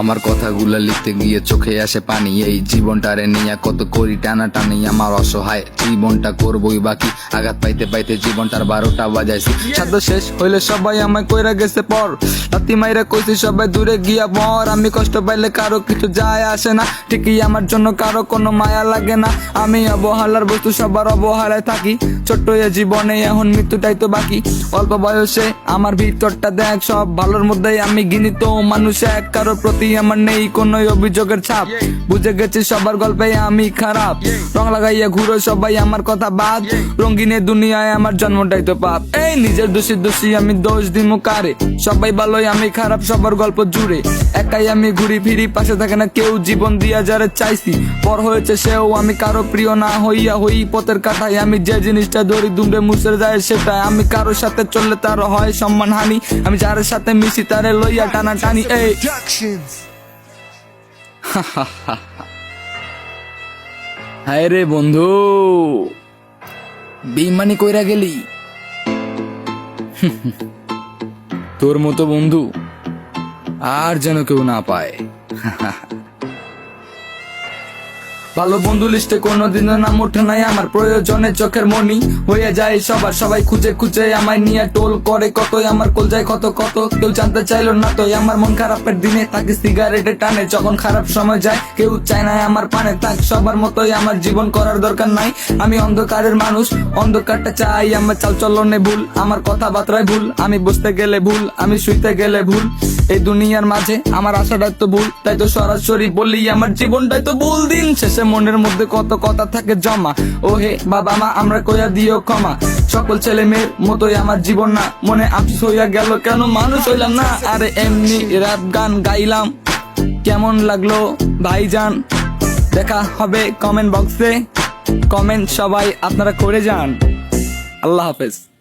আমার কথাগুলো লিখতে গিয়ে চোখে আসে পানি। এই জীবনটা জীবনটারে নিয়ে কত করি টানা টানি আমার অসহায় জীবনটা করবই বাকি। আঘাত পাইতে পাইতে জীবনটার বারোটা বাজাইছি। সাধ্য শেষ হইলে সবাই আমায় কইরা গেছে, পর। রাতি মাইরা কইছি, সবাই দূরে গিয়া মর। আমি কষ্ট পাইলে কারও কিছু যায় আসে না। ঠিকই আমার জন্য কারও কোনো মায়া লাগে না। আমি অবহেলার বস্তু, সবার অবহেলায় থাকি। ছোট্ট এ জীবনে এখন মৃত্যুটাই তো বাকি। অল্প বয়সে আমার ভিতরটা দেখ, সব ভালোর মধ্যেই আমি গিনিত মানুষ, এক কারোর প্রতি আমার নেই কোনো অভিযোগের ছাপ। বুঝে গেছি সবার গল্পে আমি খারাপ। রং লাগাইয়া ঘুরো সবাই আমার কথা বাদ। রঙ্গিনে দুনিয়ায় আমার জন্মটাই তো পাপ। এই নিজের দোষী দোষী আমি দোষ দিমু কারে? সবাই ভালোই আমি খারাপ সবার গল্প জুড়ে। একাই আমি ঘুরি ফিরি পাশে থাকে না কেউ জীবন দিয়া যারে চাইছি। পর হয়েছে সেও আমি কারও প্রিয় না হইয়া হই পথের কাঠায় আমি যে জিনিসটা ধরি দুমড়ে মুসে যায় সেটা আমি কারোর সাথে চললে তার হয় সম্মান হানি আমি যার সাথে মিশি তারে লইয়া টানা টানি এই হায় রে বন্ধু বেইমানি কইরা গেলি? তোর মতো বন্ধু আর যেন কেউ না পায়। ভালো বন্ধু লিস্টে কোনোদিনও নাম ওঠে নাই আমার প্রয়োজনে চোখের মনি হয়ে যায় সবার। সবাই খুঁজে খুঁজে আমায় নিয়ে টোল করে কতই আমার কল যায় কত কত। কেউ জানতে চাইলো না তো আমার মন খারাপের দিনে থাকি সিগারেটে টানে। যখন খারাপ সময় যায়, কেউ চায় না আমার পানে থাক সবার মতোই আমার জীবন করার দরকার নাই। আমি অন্ধকারের মানুষ, অন্ধকারটা চাই আমার চাল চলনে ভুল। আমার কথাবার্তায় ভুল, আমি বসতে গেলে ভুল, আমি শুইতে গেলে ভুল। এই দুনিয়ার মাঝে আমার আশাটা তো ভুল, তাই তো সরাসরি বলি আমার জীবনটাই তো ভুল। দিন শেষে মনের মধ্যে কত কথা থাকে জমা। ও হে বাবা মা, আমরা কইয়া দিও ক্ষমা। সকল ছেলে মেয়ের মতোই আমার জীবন না। মনে আফসোস হইয়া গেল, কেন মানুষ হইলাম না? আরে এমনি র‍্যাপ গান গাইলাম। কেমন লাগল ভাইজান? দেখা হবে কমেন্ট বক্সে কমেন্ট সবাই আপনারা করে যান। আল্লাহ হাফেজ।